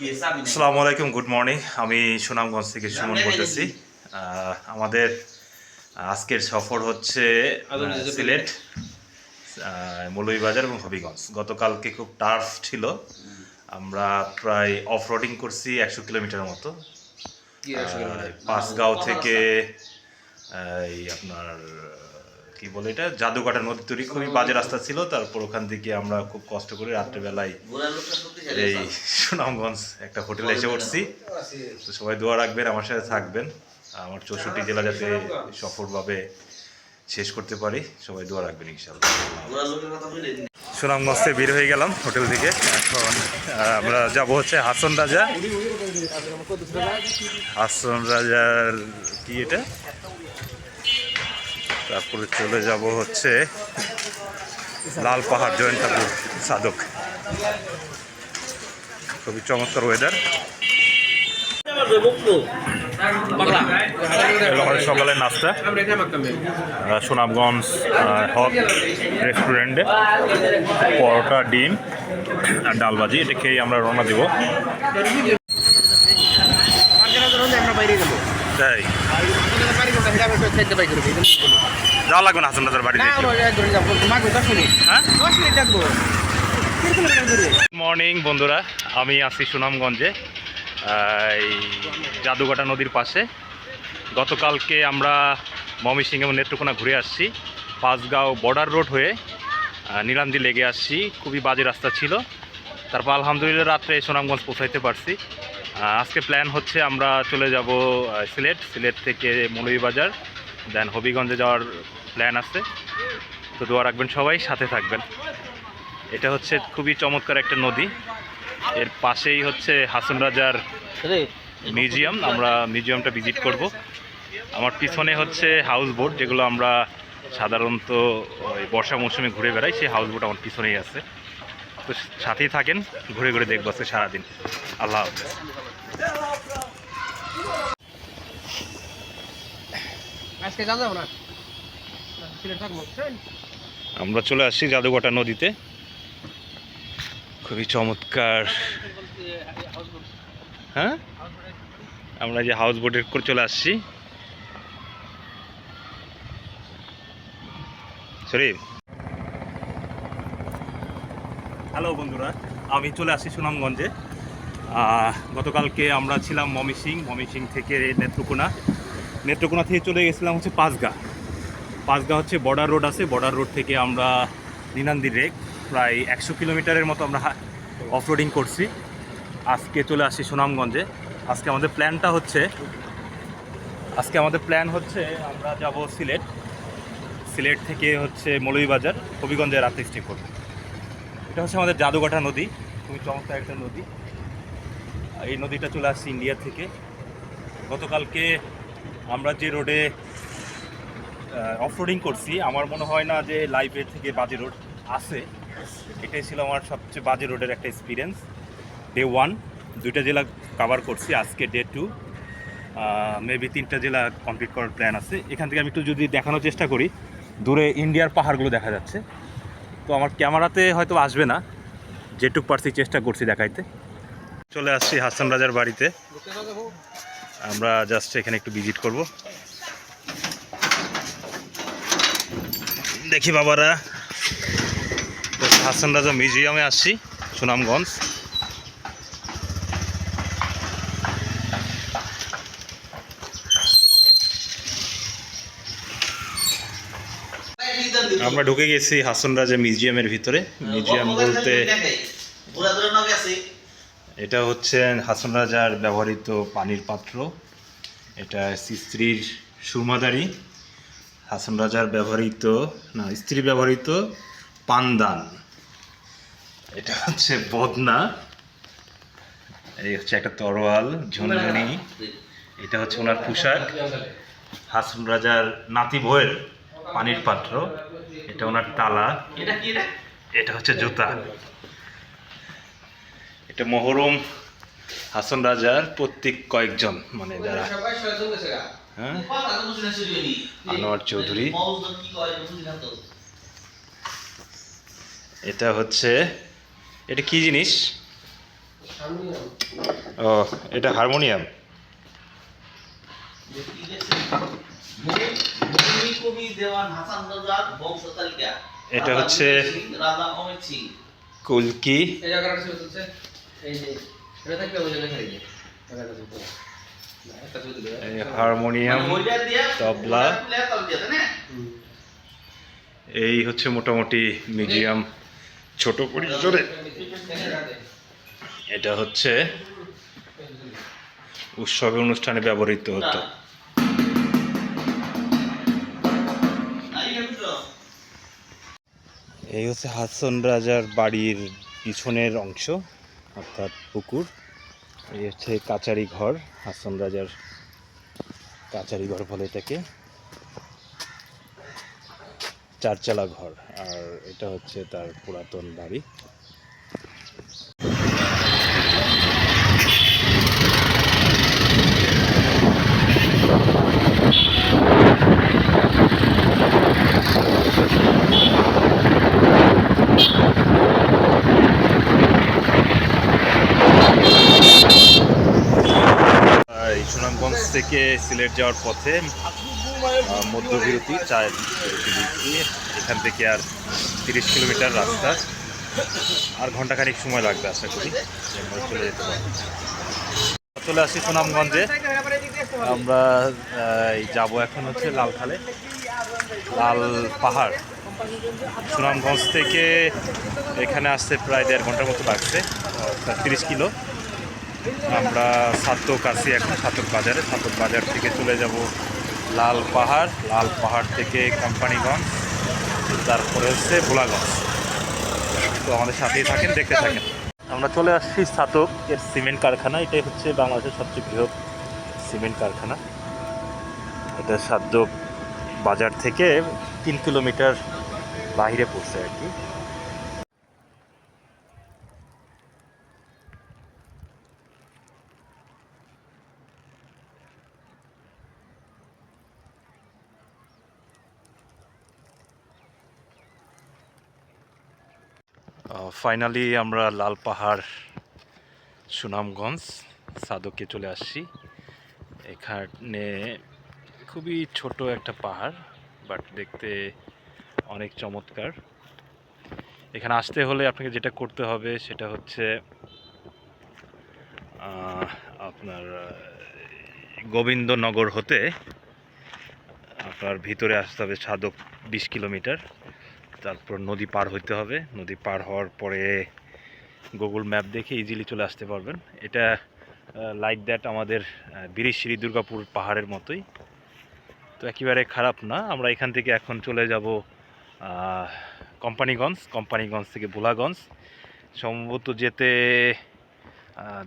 আসসালামু আলাইকুম good morning আমি সুনামগঞ্জ থেকে সুমন বলতেছি। আমাদের আজকের সফর হচ্ছে সিলেট মৌলভীবাজার এবং হবিগঞ্জ। গতকালকে খুব টার্ফ ছিল। আমরা প্রায় অফ রোডিং করছি একশো কিলোমিটার মতো। পাঁচগাঁও থেকে এই আপনার কি বলে এটা? জাদুকাটা নদী তৈরি। খুবই বাজে রাস্তা ছিল। তারপর ওখান থেকে আমরা খুব কষ্ট করে রাত্রেবেলায় এই সুনামগঞ্জ একটা হোটেলে এসে উঠছি। তো সবাই দোয়া রাখবেন আমার সাথে থাকবেন। আমার চৌষট্টি জেলা যাতে সফলভাবে শেষ করতে পারি সবাই দোয়া রাখবেন ইনশাল্লাহ সুনামগঞ্জ বের হয়ে গেলাম হোটেল থেকে। এখন আমরা যাব হচ্ছে হাসন রাজা। হাসন রাজার কি এটা? তারপরে চলে যাব হচ্ছে লাল পাহাড় জয়ন্তাপুর সাধক। খুবই চমৎকার ওয়েদার সকালে নাস্তা। সুনামগঞ্জ হক রেস্টুরেন্টে পরোটা ডিম আর ডালবাজি এটা খেয়ে আমরা রওনা দেবো। তাই। যাওয়া লাগবে না হাসান রাজার বাড়ি হ্যাঁ? মর্নিং বন্ধুরা। আমি আছি সুনামগঞ্জে এই জাদুকাটা নদীর পাশে। গতকালকে আমরা ময়মনসিংহ এবং নেত্রকোনা ঘুরে আসছি। পাঁচগাঁও বর্ডার রোড হয়ে নীলান্দি লেগে আসছি। খুবই বাজে রাস্তা ছিল। তারপর আলহামদুলিল্লাহ রাত্রে সুনামগঞ্জ পৌঁছাইতে পারছি। আজকে প্ল্যান হচ্ছে আমরা চলে যাব সিলেট। সিলেট থেকে মৌলভীবাজার। দেন হবিগঞ্জে যাওয়ার প্ল্যান আছে। তো দোয়া রাখবেন সবাই সাথে থাকবেন। এটা হচ্ছে খুবই চমৎকার একটা নদী। এর পাশেই হচ্ছে হাসন রাজার মিউজিয়াম। আমরা মিউজিয়ামটা ভিজিট করব। আমার পিছনে হচ্ছে হাউস বোট যেগুলো আমরা সাধারণত ওই বর্ষা মৌসুমে ঘুরে বেড়াই সেই হাউস বোট আমার পিছনেই আছে। তো সাথেই থাকেন ঘুরে ঘুরে দেখব আজকে সারাদিন। আল্লাহ হাফেজ। আজকে যাব না? আমরা চলে আসছি জাদুঘটা নদীতে। খুবই চমৎকার। হ্যাঁ? আমরা যে হাউস বোটের করে চলে আসছি। শরীফ হ্যালো বন্ধুরা আমি চলে আসছি সুনামগঞ্জে। গতকালকে আমরা ছিলাম মমিসিং মমিসিং থেকে নেত্রকোনা। নেত্রকোনা থেকে চলে গেছিলাম হচ্ছে পাঁচগা। পাঁচগা হচ্ছে বর্ডার রোড আছে। বর্ডার রোড থেকে আমরা নিনান্দি রেক, প্রায় একশো কিলোমিটারের মতো আমরা অফ রোডিং করছি। আজকে চলে আসি সুনামগঞ্জে। আজকে আমাদের প্ল্যানটা হচ্ছে, আজকে আমাদের প্ল্যান হচ্ছে আমরা যাব সিলেট। সিলেট থেকে হচ্ছে মৌলভীবাজার হবিগঞ্জে রাতে স্টে করব। এটা হচ্ছে আমাদের জাদুকাঠা নদী। খুবই চমৎকার একটা নদী। এই নদীটা চলে আসছে ইন্ডিয়া থেকে। গতকালকে আমরা যে রোডে অফরোডিং করছি, আমার মনে হয় না যে লাইফের থেকে বাজে রোড আছে। এটাই ছিল আমার সবচেয়ে বাজে রোডের একটা এক্সপিরিয়েন্স ডে ওয়ান দুইটা জেলা কভার করছি, আজকে ডে টু মেবি তিনটা জেলা কমপ্লিট করার প্ল্যান আছে। এখান থেকে আমি একটু যদি দেখানোর চেষ্টা করি, দূরে ইন্ডিয়ার পাহাড়গুলো দেখা যাচ্ছে। তো আমার ক্যামেরাতে হয়তো আসবে না, যেটুক পারছি চেষ্টা করছি দেখাইতে। চলে আসছি হাসান রাজার বাড়িতে। আমরা জাস্ট এখানে একটু ভিজিট করব। দেখি বাবারা। হাসান রাজা মিউজিয়ামে আসছি, সুনামগঞ্জ। আমরা ঢুকে গেছি হাসান রাজা মিউজিয়ামের ভিতরে। মিউজিয়াম বলতে এটা হচ্ছে হাসান রাজার ব্যবহৃত পানির পাত্র। এটা স্ত্রীর সুরমাদারি। হাসান রাজার ব্যবহৃত, না, স্ত্রী ব্যবহৃত পানদান। এটা হচ্ছে বদনা। এই হচ্ছে একটা তরোয়াল, ঝনঝনি। এটা হচ্ছে ওনার পোশাক। হাসান রাজার নাতি বইয়ের পানির পাত্র। এটা ওনার তালা। এটা হচ্ছে জুতা। এটা মহরম হাসান রাজার প্রত্যেক কয়েকজন মানে যারা হ্যাঁ? আনোয়ার চৌধুরী। এটা হচ্ছে এটা কি জিনিস? ও এটা হারমোনিয়াম। এটা হচ্ছে কুলকি। এই যে এটা থাকবে হারমোনিয়াম মানে তবলা। এই হচ্ছে মোটামুটি মিউজিয়াম ছোট পরিসরে। এটা হচ্ছে উৎসবে অনুষ্ঠানে ব্যবহৃত হতো। এই এই হচ্ছে হাসন রাজার বাড়ির পিছনের অংশ। অর্থাৎ পুকুর। এই হচ্ছে কাচারি ঘর, হাসন রাজার কাচারি ঘর বলে এটাকে। চারচালা ঘর, আর এটা হচ্ছে তার পুরাতন বাড়ি আর এই থেকে সিলেট যাওয়ার পথে মধ্যবিরতি, চায়ের বিরতি দিচ্ছি এখান থেকে আর তিরিশ কিলোমিটার রাস্তা। আর ঘন্টাখানিক সময় লাগবে আশা করি। চলে যেতে পারব। চলে আসি সুনামগঞ্জে। আমরা যাব এখন হচ্ছে লালখালে। লাল পাহাড়। সুনামগঞ্জ থেকে এখানে আসতে প্রায় দেড় ঘণ্টার মতো লাগছে তিরিশ কিলো। আমরা সাতক আছি এখন, সাতক বাজারে। সাতক বাজার থেকে চলে যাব লাল পাহাড়। লাল পাহাড় থেকে কোম্পানিগঞ্জ, তারপরে হচ্ছে ভোলাগঞ্জ। তো আমাদের সাথেই থাকেন, দেখতে থাকেন। আমরা চলে আসছি সাতক এর সিমেন্ট কারখানা। এটাই হচ্ছে বাংলাদেশের সবচেয়ে বৃহৎ সিমেন্ট কারখানা। এটা সাতক বাজার থেকে তিন কিলোমিটার বাইরে পড়ছে আর কি। ফাইনালি আমরা লাল পাহাড়, সুনামগঞ্জ, সাদকে চলে আসছি। এখানে খুবই ছোট একটা পাহাড় বাট দেখতে অনেক চমৎকার। এখানে আসতে হলে আপনাকে যেটা করতে হবে, সেটা হচ্ছে আপনার গোবিন্দনগর হতে আপনার ভিতরে আসতে হবে সাদক বিশ কিলোমিটার। তারপর নদী পার হইতে হবে। নদী পার হওয়ার পরে গুগল ম্যাপ দেখে ইজিলি চলে আসতে পারবেন। এটা লাইক দ্যাট আমাদের বিরিশিরি দুর্গাপুর পাহাড়ের মতোই। তো একেবারে খারাপ না। আমরা এখান থেকে এখন চলে যাব কোম্পানিগঞ্জ। কোম্পানিগঞ্জ থেকে ভোলাগঞ্জ। সম্ভবত যেতে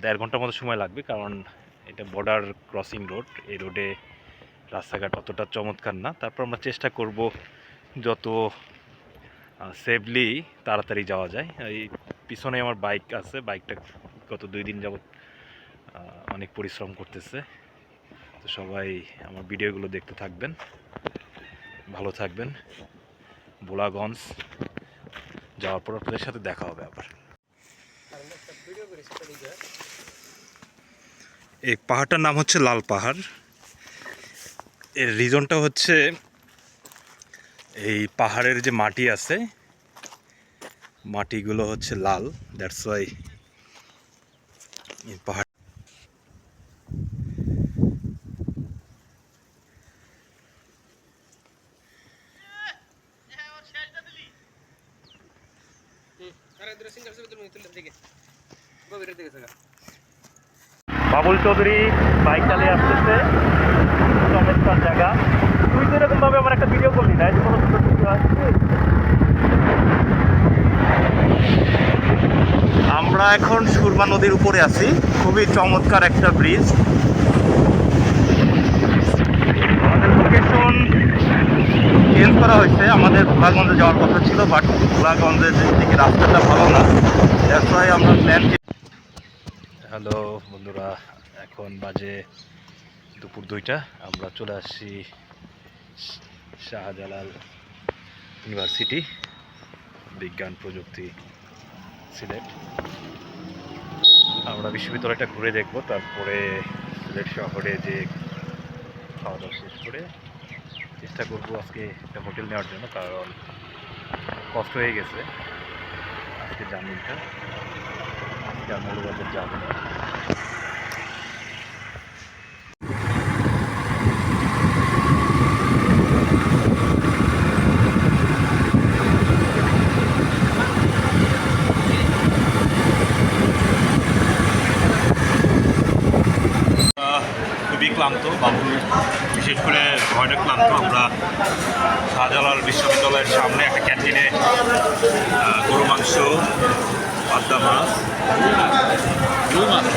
দেড় ঘণ্টার মতো সময় লাগবে কারণ এটা বর্ডার ক্রসিং রোড এই রোডে রাস্তাঘাট অতটা চমৎকার না। তারপর আমরা চেষ্টা করব যত সেফলি তাড়াতাড়ি যাওয়া যায়। এই পিছনে আমার বাইক আছে বাইকটা গত দুই দিন যাবত অনেক পরিশ্রম করতেছে। তো সবাই আমার ভিডিওগুলো দেখতে থাকবেন, ভালো থাকবেন। বোলাগঞ্জ যাওয়ার পর আপনাদের সাথে দেখা হবে আবার। এই পাহাড়টার নাম হচ্ছে লাল পাহাড়। এর রিজনটা হচ্ছে এই পাহাড়ের যে মাটি আছে মাটিগুলো হচ্ছে লাল দ্যাটস ওয়াই পাহাড় আরে দুটো সিঙ্গেল ছবি তুলে তুলে দিকে গভীরের দিকে থাকা বাবুল চৌধুরী বাইক চালিয়ে আসতেছে চমৎকার জায়গা তুই তো এরকম ভাবে আমার একটা ভিডিও করলি না এই যে কোনো সুন্দর ভিডিও আসছে আমরা এখন সুরমা নদীর উপরে আছি। খুবই চমৎকার একটা ব্রিজ লোকেশন চেঞ্জ করা হয়েছে। আমাদের ভোলাগঞ্জে যাওয়ার কথা ছিল বাট ভোলাগঞ্জের দিকে রাস্তাটা ভালো না। আমরা প্ল্যান হ্যালো বন্ধুরা। এখন বাজে দুপুর দুইটা। আমরা চলে আসছি শাহজালাল ইউনিভার্সিটি বিজ্ঞান প্রযুক্তি সিলেট। আমরা বিশ্ববিদ্যালয়টা ঘুরে দেখব, তারপরে সিলেট শহরে যে খাওয়া দাওয়া শেষ করে চেষ্টা করব আজকে একটা হোটেল নেওয়ার জন্য, কারণ কষ্ট হয়ে গেছে আজকে জার্নিটা। আজকে আর যাব না খুবই ক্লান্ত বাবুল বিশেষ করে ভয়টা ক্লান্ত। আমরা শাহজালাল বিশ্ববিদ্যালয়ের সামনে একটা ক্যান্টিনে গরু মাংস পাদ্দা মাছ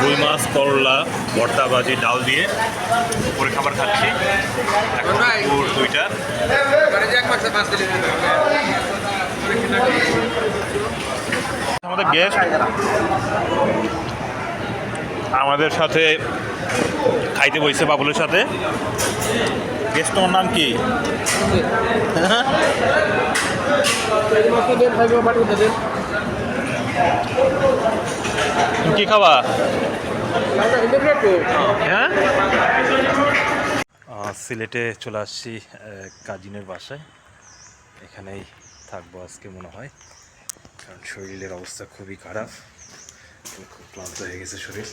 রুই মাছ করলা ভর্তা ভাজি ডাল দিয়ে করে খাবার খাচ্ছি। এখন দুপুর দুইটা। আমাদের গেস্ট আমাদের সাথে খাইতে বইছে বাবুলের সাথে। গেস্ট তোমার নাম কি? কি খাবা? হ্যাঁ? সিলেটে চলে আসছি কাজিনের বাসায়। এখানেই থাকব আজকে মনে হয়। কারণ শরীরের অবস্থা খুবই খারাপ। খুব ক্লান্ত হয়ে গেছে শরীর।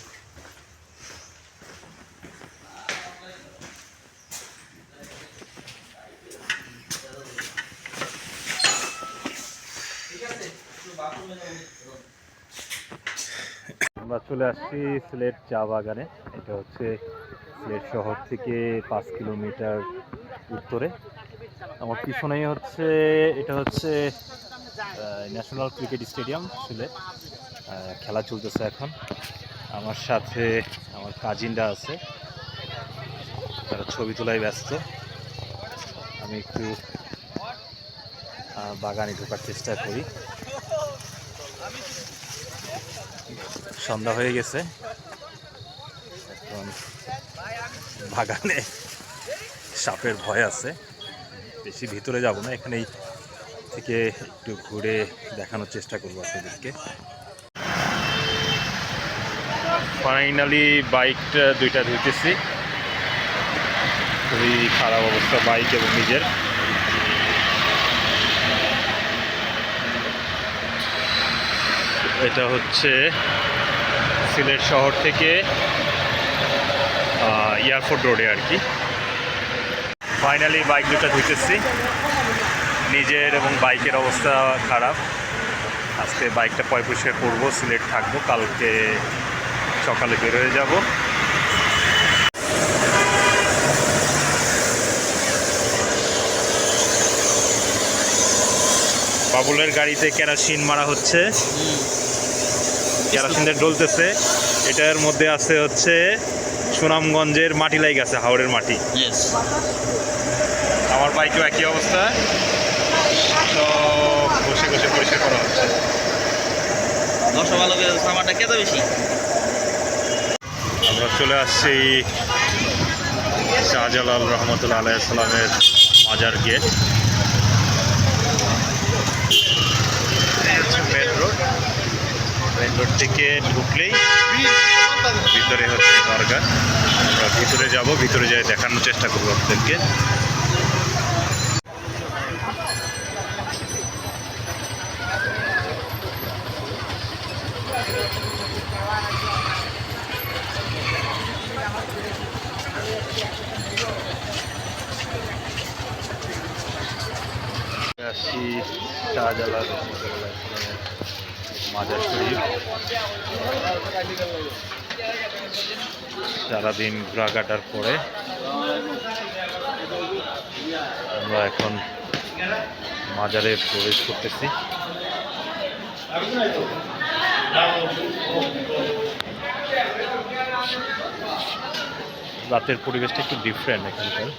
আমরা চলে আসছি সিলেট চা বাগানে। এটা হচ্ছে সিলেট শহর থেকে পাঁচ কিলোমিটার উত্তরে। আমার পিছনেই হচ্ছে, এটা হচ্ছে ন্যাশনাল ক্রিকেট স্টেডিয়াম সিলেট। খেলা চলতেছে এখন। আমার সাথে আমার কাজিনরা আছে। তারা ছবি তোলায় ব্যস্ত। আমি একটু বাগানে ঢোকার চেষ্টা করি। সন্ধ্যা হয়ে গেছে। এখন বাগানে সাপের ভয় আছে। বেশি ভিতরে যাব না, এখানেই থেকে একটু ঘুরে দেখানোর চেষ্টা করব আপনাদেরকে। ফাইনালি বাইকটা দুইটা ধুইতেছি। খুবই খারাপ অবস্থা বাইক এবং নিজের। এটা হচ্ছে সিলেট শহর থেকে এয়ারপোর্ট রোডে আর কি। ফাইনালি বাইক দুটো ধুইতেছি। নিজের এবং বাইকের অবস্থা খারাপ। আজকে বাইকটা পয় পরিষ্কার করব, সিলেট থাকব। কালকে সকালে বের হয়ে যাব। বাবুলের গাড়িতে কেরাসিন মারা হচ্ছে। কেরাসিনটা ডলতেছে এটার মধ্যে আছে হচ্ছে সুনামগঞ্জের মাটি লাই গেছে হাওড়ের মাটি। আমার বাইকেও একই অবস্থা। সব বসে বসে পরিষ্কার করা হচ্ছে। দশ ভালো করে সামানটা বেশি? আমরা চলে আসছি শাহজালাল রহমতুল্লাহ আলাইসালামের মাজার গেট এই হচ্ছে মেন রোড রোড থেকে ঢুকলেই ভিতরে হচ্ছে দরগা। আমরা ভিতরে যাব, ভিতরে যাই দেখানোর চেষ্টা করব আপনাদেরকে। ইসলামের মাজার শরীফ সারাদিন ঘোরা কাটার পরে আমরা এখন মাজারে প্রবেশ করতেছি। রাতের পরিবেশটা একটু ডিফারেন্ট এখানকার।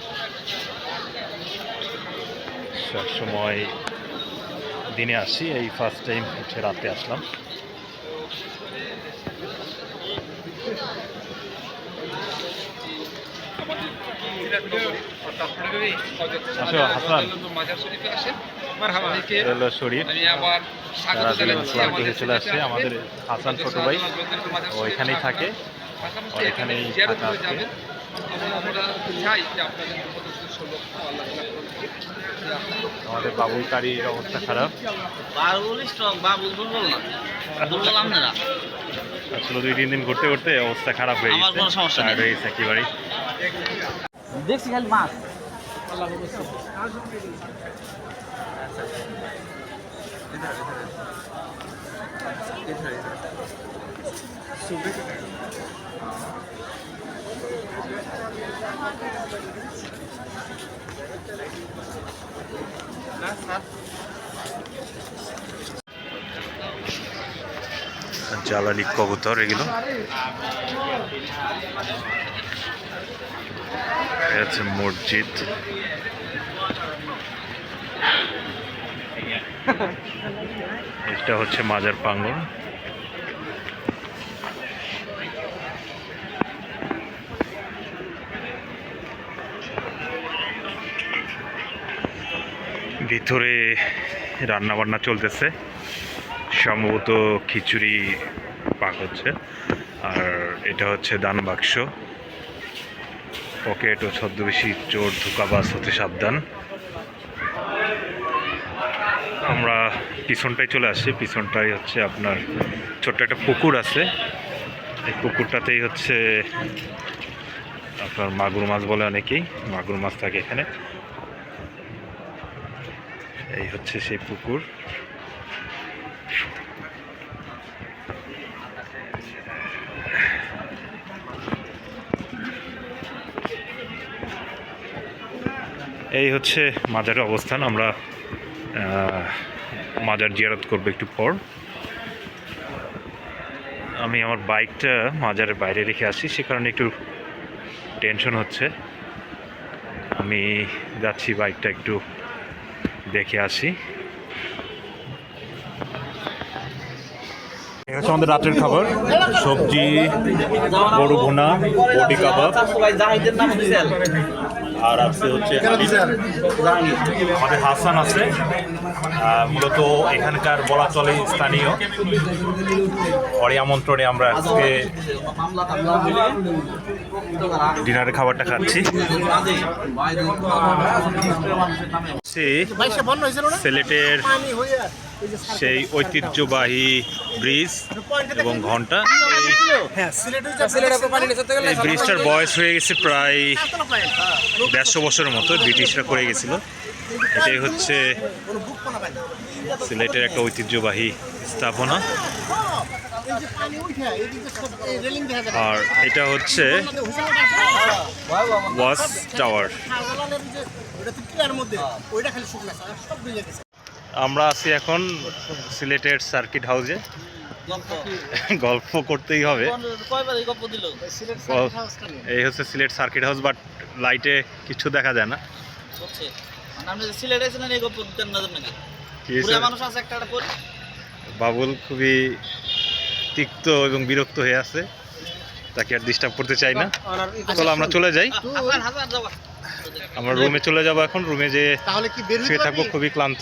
সব সময় দিনে আসি এই ফার্স্ট টাইম হচ্ছে রাতে আসলাম। আমাদের হাসান ছোট ভাই। ও এখানেই থাকে। এখানেই থাকা আমরা আল্লাহ। আমাদের বাবুল কারির অবস্থা খারাপ। বাবুল স্ট্রং বাবুল দুর্বল না। দুর্বল আপনারা। আসলে দুই তিন দিন ঘুরতে ঘুরতে অবস্থা খারাপ হয়ে আমার গেছে। কোনো সমস্যা নেই। হয়ে গেছে একেবারে দেখছি খালি মাছ। জ্বালানি কবুতর এগুলো। হচ্ছে মসজিদ। এটা হচ্ছে মাজার পাঙ্গন ভিতরে রান্না বান্না চলতেছে। সম্ভবত খিচুড়ি পাক হচ্ছে। আর এটা হচ্ছে দান বাক্স। পকেট ও ছদ্মবেশী চোর ধোকাবাস হতে সাবধান। আমরা পিছনটায় চলে আসছি পিছনটাই হচ্ছে আপনার ছোট্ট একটা পুকুর আছে। এই পুকুরটাতেই হচ্ছে আপনার মাগুর মাছ বলে অনেকেই। মাগুর মাছ থাকে এখানে। এই হচ্ছে সেই পুকুর। এই হচ্ছে মাজারের অবস্থান, আমরা মাজার জিয়ারত করব একটু পর। আমি আমার বাইকটা মাজারের বাইরে রেখে আসি, সে কারণে একটু টেনশন হচ্ছে। আমি যাচ্ছি বাইকটা একটু দেখে আসি। এটা হচ্ছে আমাদের রাতের খাবার। সবজি গরু ভুনা বডি কাবাব। আর আছে হচ্ছে আমাদের হাসান আছে। মূলত এখানকার বলা চলে স্থানীয়। পরে আমন্ত্রণে আমরা আজকে ডিনারের খাবারটা খাচ্ছি। সিলেটের সেই ঐতিহ্যবাহী ব্রিজ এবং ঘণ্টা। এই- এই ব্রিজটার বয়স হয়ে গেছে প্রায় দেড়শো বছরের মতো ব্রিটিশরা করে গেছিল। এটাই হচ্ছে সিলেটের একটা ঐতিহ্যবাহী স্থাপনা। আর এটা হচ্ছে ওয়াচ টাওয়ার। আমরা আছি এখন সিলেটের সার্কিট হাউসে। গল্প করতেই হবে। এই হচ্ছে সিলেট সার্কিট হাউস বাট লাইটে কিছু দেখা যায় না। বাবুল খুবই তিক্ত এবং বিরক্ত হয়ে আছে। তাকে আর ডিস্টার্ব করতে চাই না। চলো আমরা চলে যাই। আমরা রুমে চলে যাব এখন রুমে যে তাহলে কি বের শুয়ে থাকব খুবই ক্লান্ত।